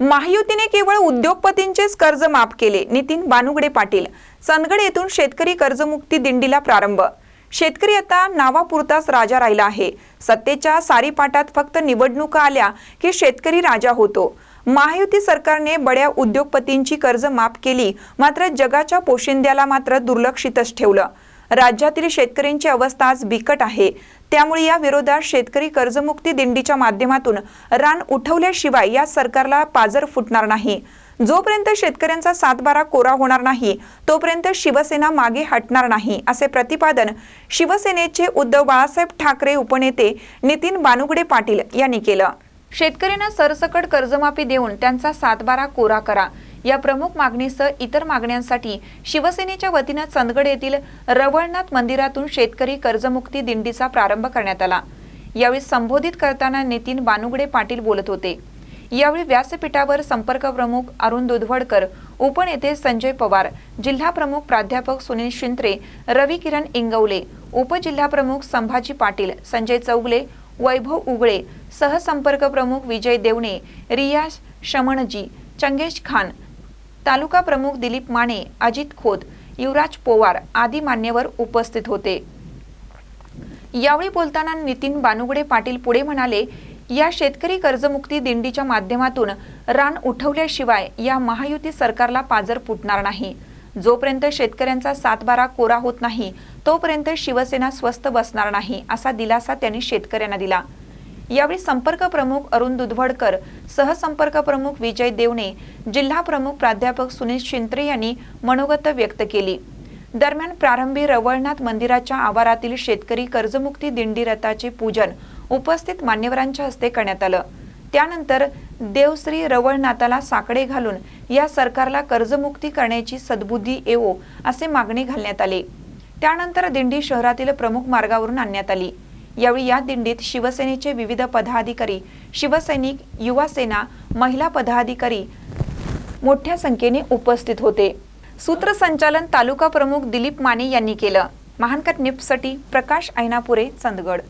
महायुतीने केवळ उद्योगपतींचेच कर्ज माफ केले नितीन बानुगडे पाटील. चंदगड येथून शेतकरी कर्जमुक्ती दिंडीला प्रारंभ. शेतकरी आता नावापुरताच राजा राहिला आहे. सत्तेच्या सारीपाटात फक्त निवडणुका आल्या की शेतकरी राजा होतो. महायुती सरकारने बड्या उद्योगपतींची कर्ज माफ केली मात्र जगाच्या पोशिंद्याला मात्र दुर्लक्षितच ठेवलं. राज्यातील शेतकऱ्यांची अवस्था आज बिकट आहे. त्यामुळे या विरोधात शेतकरी कर्जमुक्ती दिंडीच्या माध्यमातून रान उठवल्याशिवाय या सरकारला पाजर फुटणार नाही. जोपर्यंत शेतकऱ्यांचा सातबारा कोरा होणार नाही तोपर्यंत शिवसेना मागे हटणार नाही असे प्रतिपादन शिवसेनेचे उद्धव बाळासाहेब ठाकरे उपनेते नितीन बानुगडे पाटील यांनी केलं. शेतकऱ्यांना सरसकट कर्जमाफी देऊन त्यांचा सातबारा कोरा करा. या प्रमुख मागणीसह इतर मागण्यांसाठी शिवसेनेच्या वतीनं चंदगड येथील रवळनाथ मंदिरातून शेतकरी कर्जमुक्ती दिंडीचा प्रारंभ करण्यात आला. यावेळी संबोधित करताना नितीन बानुगडे पाटील बोलत होते. यावेळी व्यासपीठावर संपर्क प्रमुख अरुण दुधवडकर उपनेते संजय पवार जिल्हा प्रमुख प्राध्यापक सुनील शिंत्रे रवी किरण इंगवले उपजिल्हाप्रमुख संभाजी पाटील संजय चौगले वैभव उगळे सहसंपर्क प्रमुख विजय देवणे रियाज शमणजी चंगेश खान तालुका प्रमुख दिलीप माने अजित खोत युवराज पोवार आदी मान्यवर उपस्थित होते. यावेळी बोलताना नितीन बानुगडे पाटील पुढे म्हणाले या शेतकरी कर्जमुक्ती दिंडीच्या माध्यमातून रान उठवल्याशिवाय या महायुती सरकारला पाजर फुटणार नाही. जोपर्यंत शेतकऱ्यांचा सातबारा कोरा होत नाही तोपर्यंत शिवसेना स्वस्त बसणार नाही असा दिलासा त्यांनी शेतकऱ्यांना दिला. यावेळी संपर्क प्रमुख अरुण दुधवडकर सहसंपर्क प्रमुख विजय देवणे जिल्हा प्रमुख प्राध्यापक सुनील शिंत्रे यांनी मनोगत व्यक्त केली. दरम्यान प्रारंभी रवळनाथ मंदिराच्या आवारातील शेतकरी कर्जमुक्ती दिंडी रथाचे पूजन उपस्थित मान्यवरांच्या हस्ते करण्यात आलं. त्यानंतर देवश्री रवळनाथाला साकडे घालून या सरकारला कर्जमुक्ती करण्याची सद्बुद्धी येवो असे मागणी घालण्यात आले. त्यानंतर दिंडी शहरातील प्रमुख मार्गावरून आणण्यात आली. यावेळी या दिंडीत शिवसेनेचे विविध पदाधिकारी शिवसैनिक युवा सेना महिला पदाधिकारी मोठ्या संख्येने उपस्थित होते. सूत्रसंचालन तालुका प्रमुख दिलीप माने यांनी केलं. महानकट निप्ससाठी प्रकाश ऐनापुरे चंदगड.